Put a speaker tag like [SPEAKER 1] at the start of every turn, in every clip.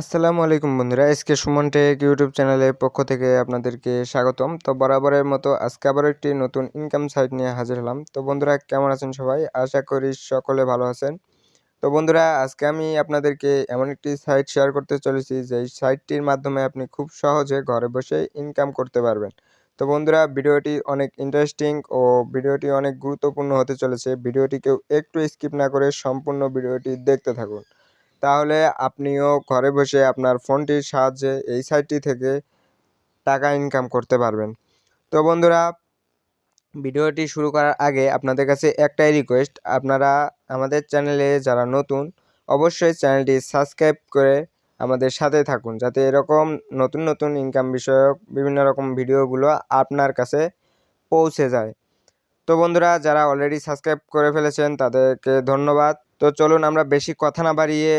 [SPEAKER 1] আসসালামু আলাইকুম বন্ধুরা এসকে সুমন টেক ইউটিউব চ্যানেলের পক্ষ থেকে আপনাদেরকে স্বাগতম। তো বরাবরের মতো আজকে আবার একটি নতুন ইনকাম সাইট নিয়ে হাজির হলাম। তো বন্ধুরা, কেমন আছেন সবাই? আশা করি সকলে ভালো আছেন। তো বন্ধুরা, আজকে আমি আপনাদেরকে এমন একটি সাইট শেয়ার করতে চলেছি যে সাইটটির মাধ্যমে আপনি খুব সহজে ঘরে বসে ইনকাম করতে পারবেন। তো বন্ধুরা, ভিডিওটি অনেক ইন্টারেস্টিং ও ভিডিওটি অনেক গুরুত্বপূর্ণ হতে চলেছে। ভিডিওটি কেউ একটু স্কিপ না করে সম্পূর্ণ ভিডিওটি দেখতে থাকুন। তাহলে আপনিও ঘরে বসে আপনার ফোনটির সাহায্যে এই সাইটটি থেকে টাকা ইনকাম করতে পারবেন। তো বন্ধুরা, ভিডিওটি শুরু করার আগে আপনাদের কাছে একটাই রিকোয়েস্ট আপনারা আমাদের চ্যানেলে যারা নতুন, অবশ্যই চ্যানেলটি সাবস্ক্রাইব করে আমাদের সাথে থাকুন, যাতে এরকম নতুন নতুন ইনকাম বিষয়ক বিভিন্ন রকম ভিডিওগুলো আপনার কাছে পৌঁছে যায়। তো বন্ধুরা, যারা অলরেডি সাবস্ক্রাইব করে ফেলেছেন তাদেরকে ধন্যবাদ। তো চলুন আমরা বেশি কথা না বাড়িয়ে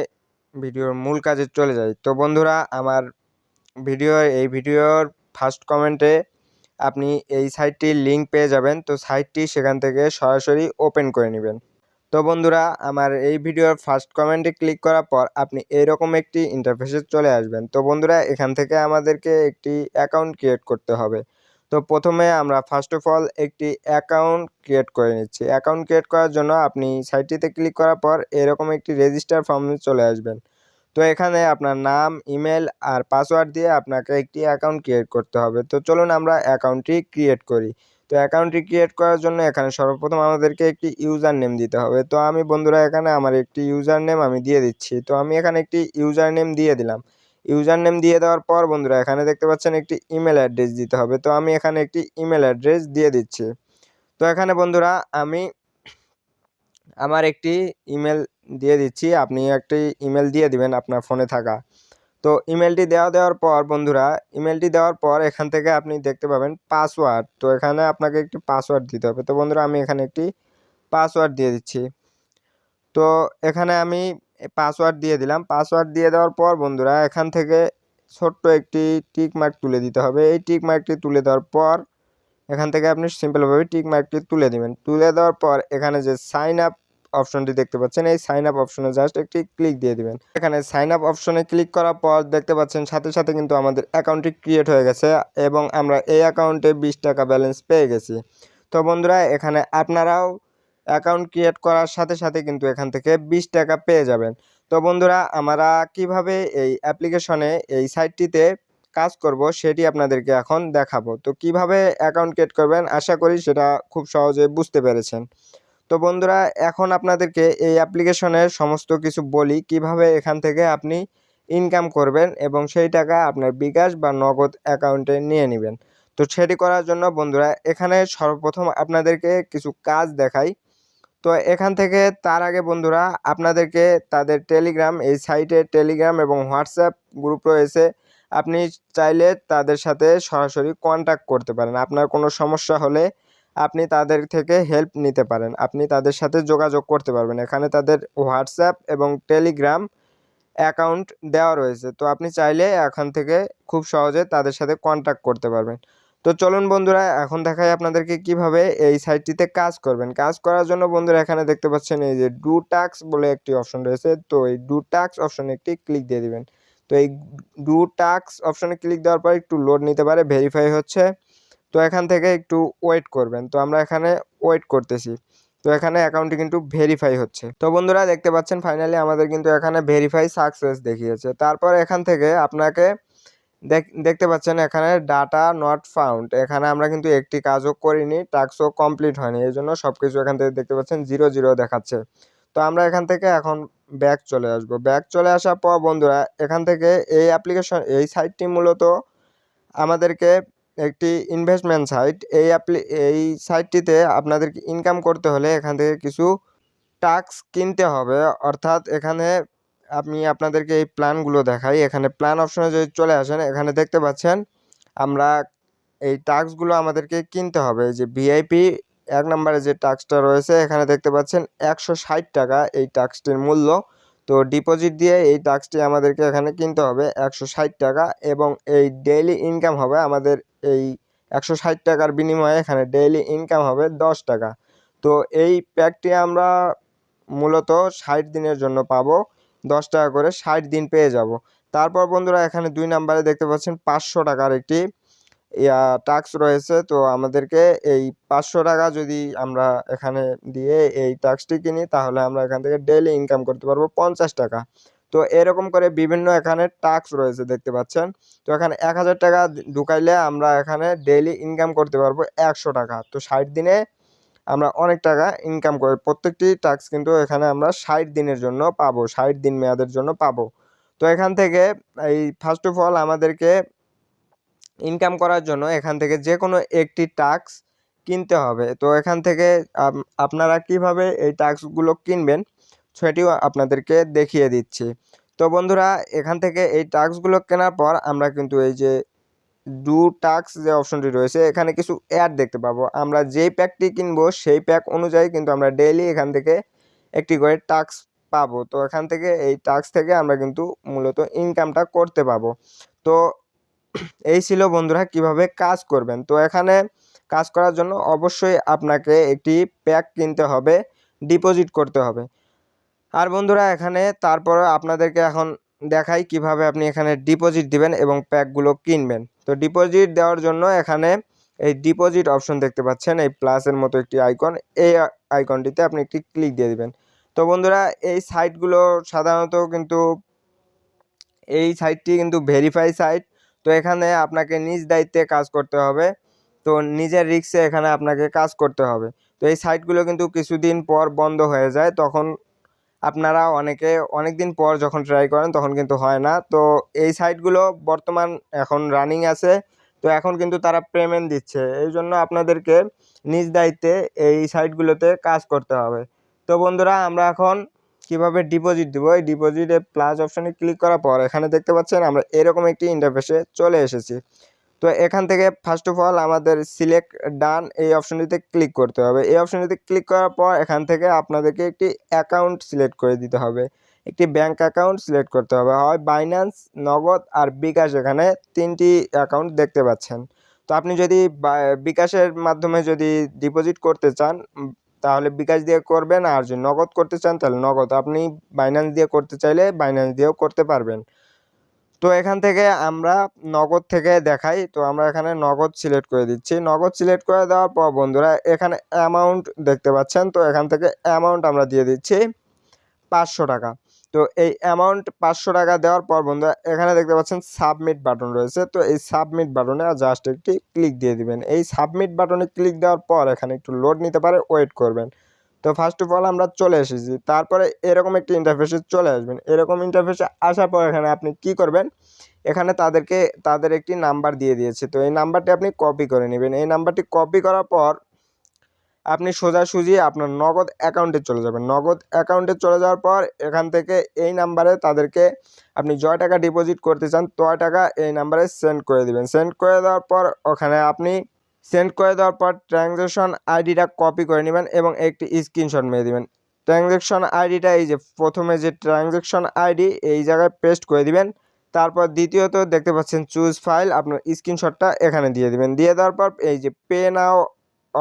[SPEAKER 1] ভিডিওর মূল কাজে চলে যাই। তো বন্ধুরা, আমার ভিডিও, এই ভিডিওর ফার্স্ট কমেন্টে আপনি এই সাইটটির লিঙ্ক পেয়ে যাবেন। তো সাইটটি সেখান থেকে সরাসরি ওপেন করে নেবেন। তো বন্ধুরা, আমার এই ভিডিওর ফার্স্ট কমেন্টে ক্লিক করার পর আপনি এইরকম একটি ইন্টারফেসে চলে আসবেন। তো বন্ধুরা, এখান থেকে আমাদেরকে একটি অ্যাকাউন্ট ক্রিয়েট করতে হবে। তো প্রথমে আমরা ফার্স্ট অফ অল একটি অ্যাকাউন্ট ক্রিয়েট করে নিচ্ছি। অ্যাকাউন্ট ক্রিয়েট করার জন্য আপনি সাইটটিতে ক্লিক করার পর এরকম একটি রেজিস্টার ফর্মে চলে আসবেন। তো এখানে আপনার নাম ইমেল আর পাসওয়ার্ড দিয়ে আপনাকে একটি অ্যাকাউন্ট ক্রিয়েট করতে হবে। তো চলুন আমরা অ্যাকাউন্টটি ক্রিয়েট করি। তো অ্যাকাউন্টটি ক্রিয়েট করার জন্য এখানে সর্বপ্রথম আমাদেরকে একটি ইউজার নেম দিতে হবে। তো আমি বন্ধুরা, এখানে আমার একটি ইউজার নেম আমি দিয়ে দিচ্ছি। তো আমি এখানে একটি ইউজার নেম দিয়ে দিলাম। ইউজার নেম দিয়ে দেওয়ার পর বন্ধুরা, এখানে দেখতে পাচ্ছেন একটি ইমেল অ্যাড্রেস দিতে হবে। তো আমি এখানে একটি ইমেল অ্যাড্রেস দিয়ে দিচ্ছি। তো এখানে বন্ধুরা, আমি আমার একটি ইমেল দিয়ে দিচ্ছি, আপনি একটি ইমেল দিয়ে দিবেন আপনার ফোনে থাকা। তো ইমেলটি দেওয়া দেওয়ার পর বন্ধুরা ইমেলটি দেওয়ার পর এখান থেকে আপনি দেখতে পাবেন পাসওয়ার্ড তো এখানে আপনাকে একটি পাসওয়ার্ড দিতে হবে। তো বন্ধুরা, আমি এখানে একটি পাসওয়ার্ড দিয়ে দিচ্ছি। তো এখানে আমি পাসওয়ার্ড দিয়ে দিলাম। পাসওয়ার্ড দিয়ে দেওয়ার পর বন্ধুরা, এখান থেকে ছোট্ট একটি টিক মার্ক তুলে দিতে হবে। এই টিক মার্কটি তুলে দেওয়ার পর এখান থেকে আপনি সিম্পলভাবে টিক মার্কটি তুলে দিবেন। তুলে দেওয়ার পর এখানে যে সাইন আপ অপশনটি দেখতে পাচ্ছেন। এই সাইন আপ অপশনে জাস্ট একটি ক্লিক দিয়ে দিবেন। এখানে সাইন আপ অপশনে ক্লিক করার পর দেখতে পাচ্ছেন, সাথে সাথে কিন্তু আমাদের অ্যাকাউন্টটি ক্রিয়েট হয়ে গেছে এবং আমরা এই অ্যাকাউন্টে বিশ টাকা ব্যালেন্স পেয়ে গেছি। তো বন্ধুরা, এখানে আপনারাও অ্যাকাউন্ট ক্রিয়েট করার সাথে সাথে কিন্তু এখান থেকে বিশ টাকা পেয়ে যাবেন। তো বন্ধুরা, আমরা কীভাবে এই অ্যাপ্লিকেশনে এই সাইটটিতে কাজ করব সেটি আপনাদেরকে এখন দেখাবো। তো কীভাবে অ্যাকাউন্ট ক্রিয়েট করবেন, আশা করি সেটা খুব সহজে বুঝতে পেরেছেন। তো বন্ধুরা, এখন আপনাদেরকে এই অ্যাপ্লিকেশনের সমস্ত কিছু বলি, কীভাবে এখান থেকে আপনি ইনকাম করবেন এবং সেই টাকা আপনার বিকাশ বা নগদ অ্যাকাউন্টে নিয়ে নেবেন। তো সেটি করার জন্য বন্ধুরা, এখানে সর্বপ্রথম আপনাদেরকে কিছু কাজ দেখাই। তো এখান থেকে তার আগে বন্ধুরা, আপনাদেরকে তাদের টেলিগ্রাম এই সাইটে টেলিগ্রাম এবং হোয়াটসঅ্যাপ গ্রুপ রয়েছে। আপনি চাইলে তাদের সাথে সরাসরি কন্ট্যাক্ট করতে পারেন। আপনার কোনো সমস্যা হলে আপনি তাদের থেকে হেল্প নিতে পারেন। আপনি তাদের সাথে যোগাযোগ করতে পারবেন। এখানে তাদের হোয়াটসঅ্যাপ এবং টেলিগ্রাম অ্যাকাউন্ট দেওয়া রয়েছে। তো আপনি চাইলে এখান থেকে খুব সহজে তাদের সাথে কন্ট্যাক্ট করতে পারবেন। তো চলুন বন্ধুরা, এখন দেখাই আপনাদেরকে কীভাবে এই সাইটটিতে কাজ করবেন। কাজ করার জন্য বন্ধুরা, এখানে দেখতে পাচ্ছেন এই যে ডু টাক্স বলে একটি অপশন রয়েছে। তো এই ডু টাক্স অপশনে একটি ক্লিক দিয়ে দিবেন। তো এই ডু টাক্স অপশনে ক্লিক দেওয়ার পর একটু লোড নিতে পারে। ভেরিফাই হচ্ছে। তো এখান থেকে একটু ওয়েট করবেন। তো আমরা এখানে ওয়েট করতেছি। তো এখানে অ্যাকাউন্টটি কিন্তু ভেরিফাই হচ্ছে। তো বন্ধুরা, দেখতে পাচ্ছেন ফাইনালি আমাদের কিন্তু এখানে ভেরিফাই সাকসেস দেখিয়েছে। তারপর এখান থেকে আপনাকে দেখতে পাচ্ছেন এখানে ডাটা নট ফাউন্ড এখানে আমরা কিন্তু একটি কাজও করিনি টাস্কও কমপ্লিট হয়নি। এই জন্য সব কিছু এখান থেকে দেখতে পাচ্ছেন জিরো জিরো দেখাচ্ছে। তো আমরা এখান থেকে এখন ব্যাক চলে আসব। ব্যাক চলে আসার পর বন্ধুরা, এখান থেকে এই অ্যাপ্লিকেশন এই সাইটটি মূলত আমাদেরকে একটি ইনভেস্টমেন্ট সাইট এই অ্যাপ্লি এই সাইটটিতে আপনাদেরকে ইনকাম করতে হলে এখান থেকে কিছু টাস্ক কিনতে হবে। অর্থাৎ এখানে আমি আপনাদেরকে এই প্ল্যানগুলো দেখাই। এখানে প্ল্যান অপশনে যদি চলে আসেন, এখানে দেখতে পাচ্ছেন আমরা এই টাস্কগুলো আমাদেরকে কিনতে হবে। যে ভিআইপি এক নম্বরে যে টাস্কটা রয়েছে, এখানে দেখতে পাচ্ছেন একশো ষাট টাকা এই টাস্কটির মূল্য। তো ডিপোজিট দিয়ে এই টাস্কটি আমাদেরকে এখানে কিনতে হবে একশো ষাট টাকা এবং এই ডেইলি ইনকাম হবে আমাদের এই একশো ষাট টাকার বিনিময়ে এখানে ডেইলি ইনকাম হবে দশ টাকা। তো এই প্যাকটি আমরা মূলত ষাট দিনের জন্য পাবো, দশ টাকা করে ষাট দিন পেয়ে যাব। তারপর বন্ধুরা এখানে দুই নাম্বারে দেখতে পাচ্ছেন পাঁচশো টাকার একটি টাক্স রয়েছে, তো আমাদেরকে এই পাঁচশো টাকা যদি আমরা এখানে দিয়ে এই টাক্সটি কিনি, তাহলে আমরা এখান থেকে ডেইলি ইনকাম করতে পারব পঞ্চাশ টাকা। তো এরকম করে বিভিন্ন এখানে টাক্স রয়েছে, দেখতে পাচ্ছেন? তো এখানে এক হাজার টাকা ঢুকাইলে আমরা এখানে ডেইলি ইনকাম করতে পারব একশো টাকা। তো ষাট দিনে আমরা অনেক টাকা ইনকাম করি, প্রত্যেকটি টাক্স কিন্তু এখানে আমরা ষাট দিনের জন্য পাবো, ষাট দিন মেয়াদের জন্য পাবো। তো এখান থেকে এই ফার্স্ট অফ অল আমাদেরকে ইনকাম করার জন্য এখান থেকে যে কোনো একটি টাক্স কিনতে হবে। তো এখান থেকে আপনারা কীভাবে এই টাক্সগুলো কিনবেন সেটিও আপনাদেরকে দেখিয়ে দিচ্ছি। তো বন্ধুরা, এখান থেকে এই টাক্সগুলো কেনার পর আমরা কিন্তু এই যে ডু টাক্স যে অপশনটি রয়েছে, এখানে কিছু অ্যাড দেখতে পাবো। আমরা যেই প্যাকটি কিনবো, সেই প্যাক অনুযায়ী কিন্তু আমরা ডেইলি এখান থেকে একটি করে টাক্স পাবো। তো এখান থেকে এই টাক্স থেকে আমরা কিন্তু মূলত ইনকামটা করতে পাবো। তো এই ছিল বন্ধুরা কীভাবে কাজ করবেন। তো এখানে কাজ করার জন্য অবশ্যই আপনাকে একটি প্যাক কিনতে হবে, ডিপোজিট করতে হবে। আর বন্ধুরা এখানে তারপরে আপনাদেরকে এখন দেখাই কীভাবে আপনি এখানে ডিপোজিট দিবেন এবং প্যাকগুলো কিনবেন। তো ডিপোজিট দেওয়ার জন্য এখানে এই ডিপোজিট অপশন দেখতে পাচ্ছেন, এই প্লাসের মতো একটি আইকন, এই আইকনটিতে আপনি একটি ক্লিক দিয়ে দিবেন। তো বন্ধুরা এই সাইটগুলো সাধারণত কিন্তু, এই সাইটটি কিন্তু ভেরিফাই সাইট তো এখানে আপনাকে নিজ দায়িত্বে কাজ করতে হবে। তো নিজের রিক্সে এখানে আপনাকে কাজ করতে হবে। তো এই সাইটগুলো কিন্তু কিছুদিন পর বন্ধ হয়ে যায়। তখন আপনারা অনেকে অনেক দিন পর যখন ট্রাই করেন তখন কিন্তু হয় না। তো এই সাইটগুলো বর্তমান এখন রানিং আছে। তো এখন কিন্তু তারা পেমেন্ট দিচ্ছে। এই জন্য আপনাদেরকে নিজ দায়িত্বে এই সাইটগুলোতে কাজ করতে হবে। তো বন্ধুরা, আমরা এখন কীভাবে ডিপোজিট দিব? এই ডিপোজিটে প্লাস অপশানে ক্লিক করার পর এখানে দেখতে পাচ্ছেন আমরা এরকম একটি ইন্টারফেসে চলে এসেছি। তো এখান থেকে ফার্স্ট অফ অল আমাদের সিলেক্ট ডান এই অপশনটিতে ক্লিক করতে হবে। এই অপশনটিতে ক্লিক করার পর এখান থেকে আপনাদেরকে একটি অ্যাকাউন্ট সিলেক্ট করে দিতে হবে। একটি ব্যাংক অ্যাকাউন্ট সিলেক্ট করতে হবে। হয় বাইন্যান্স নগদ আর বিকাশ এখানে তিনটি অ্যাকাউন্ট দেখতে পাচ্ছেন। তো আপনি যদি বিকাশের মাধ্যমে যদি ডিপোজিট করতে চান তাহলে বিকাশ দিয়ে করবেন আর যদি নগদ করতে চান তাহলে নগদ। আপনি বাইন্যান্স দিয়ে করতে চাইলে বাইন্যান্স দিয়েও করতে পারবেন। তো এখান থেকে আমরা নগদ থেকে দেখাই। তো আমরা এখানে নগদ সিলেক্ট করে দিচ্ছি। নগদ সিলেক্ট করে দেওয়ার পর বন্ধুরা, এখানে অ্যামাউন্ট দেখতে পাচ্ছেন। তো এখান থেকে অ্যামাউন্ট আমরা দিয়ে দিচ্ছি পাঁচশো টাকা। তো এই অ্যামাউন্ট পাঁচশো টাকা দেওয়ার পর বন্ধুরা, এখানে দেখতে পাচ্ছেন সাবমিট বাটন রয়েছে। তো এই সাবমিট বাটনে জাস্ট একটি ক্লিক দিয়ে দিবেন। এই সাবমিট বাটনে ক্লিক দেওয়ার পর এখানে একটু লোড নিতে পারে ওয়েট করবেন। তো ফার্স্ট অফ অল আমরা চলে এসেছি। তারপরে এরকম একটি ইন্টারফেসে চলে আসবেন। এরকম ইন্টারফেসে আসার পর এখানে আপনি কি করবেন? এখানে তাদেরকে, তাদের একটি নাম্বার দিয়ে দিয়েছে। তো এই নাম্বারটি আপনি কপি করে নেবেন। এই নাম্বারটি কপি করার পর আপনি সোজাসুজি আপনার নগদ অ্যাকাউন্টে চলে যাবেন। নগদ অ্যাকাউন্টে চলে যাওয়ার পর এখান থেকে এই নাম্বারে তাদেরকে আপনি জয় টাকা ডিপোজিট করতে চান তয় টাকা এই নাম্বারে সেন্ড করে দিবেন। সেন্ড করে দেওয়ার পর ওখানে আপনি সেন্ড করে দেওয়ার পর ট্রানজ্যাকশন আইডিটা কপি করে নেবেন এবং একটি স্ক্রিনশট মেরে দেবেন। ট্রানজ্যাকশন আইডিটা এই যে প্রথমে যে ট্রানজ্যাকশন আইডি এই জায়গায় পেস্ট করে দিবেন। তারপর দ্বিতীয়ত দেখতে পাচ্ছেন চুজ ফাইল আপনার স্ক্রিনশটটা এখানে দিয়ে দিবেন। দিয়ে দেওয়ার পর এই যে পে নাও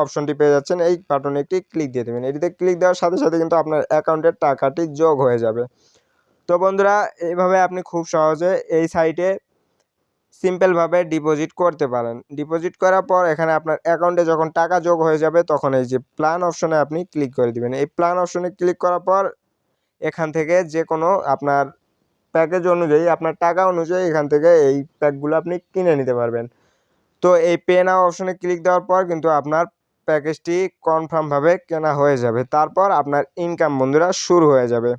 [SPEAKER 1] অপশনটি পেয়ে যাচ্ছেন। এই বাটনে একটি ক্লিক দিয়ে দেবেন। এটিতে ক্লিক দেওয়ার সাথে সাথে কিন্তু আপনার অ্যাকাউন্টের টাকাটি যোগ হয়ে যাবে। তো বন্ধুরা, এইভাবে আপনি খুব সহজে এই সাইটে সিম্পলভাবে ডিপোজিট করতে পারেন। ডিপোজিট করার পর এখানে আপনার অ্যাকাউন্টে যখন টাকা যোগ হয়ে যাবে, তখন এই যে প্ল্যান অপশনে আপনি ক্লিক করে দিবেন। এই প্ল্যান অপশনে ক্লিক করার পর এখান থেকে যে কোনো আপনার প্যাকেজ অনুযায়ী, আপনার টাকা অনুযায়ী এখান থেকে এই প্যাকগুলো আপনি কিনে নিতে পারবেন। তো এই পে নাও অপশনে ক্লিক দেওয়ার পর কিন্তু আপনার প্যাকেজটি কনফার্মভাবে কেনা হয়ে যাবে। তারপর আপনার ইনকাম বন্ধুরা শুরু হয়ে যাবে।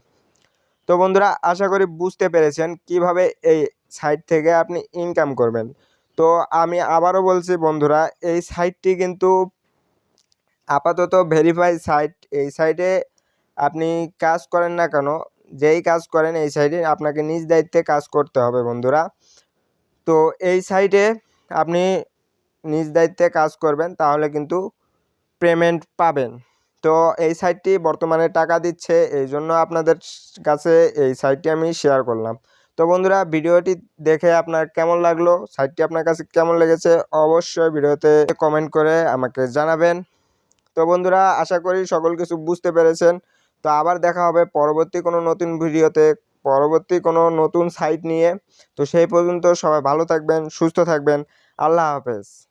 [SPEAKER 1] তো বন্ধুরা, আশা করি বুঝতে পেরেছেন কীভাবে এই সাইট থেকে আপনি ইনকাম করবেন। তো আমি আবারও বলছি বন্ধুরা, এই সাইটটি কিন্তু আপাতত ভেরিফাই সাইট এই সাইটে আপনি কাজ করেন না কেন, যেই কাজ করেন এই সাইটে আপনাকে নিজ দায়িত্বে কাজ করতে হবে বন্ধুরা। তো এই সাইটে আপনি নিজ দায়িত্বে কাজ করবেন, তাহলে কিন্তু পেমেন্ট পাবেন। তো এই সাইটটি বর্তমানে টাকা দিচ্ছে এই জন্য আপনাদের কাছে এই সাইটটি আমি শেয়ার করলাম। তো বন্ধুরা, ভিডিওটি দেখে আপনার কেমন লাগল? সাইটটি আপনার কাছে কেমন লেগেছে? অবশ্যই ভিডিওতে কমেন্ট করে আমাকে জানাবেন। তো বন্ধুরা, আশা করি সকল কিছু বুঝতে পেরেছেন। তো আবার দেখা হবে পরবর্তী কোনো নতুন ভিডিওতে, পরবর্তী কোনো নতুন সাইট নিয়ে। তো সেই পর্যন্ত সবাই ভালো থাকবেন, সুস্থ থাকবেন। আল্লাহ হাফেজ।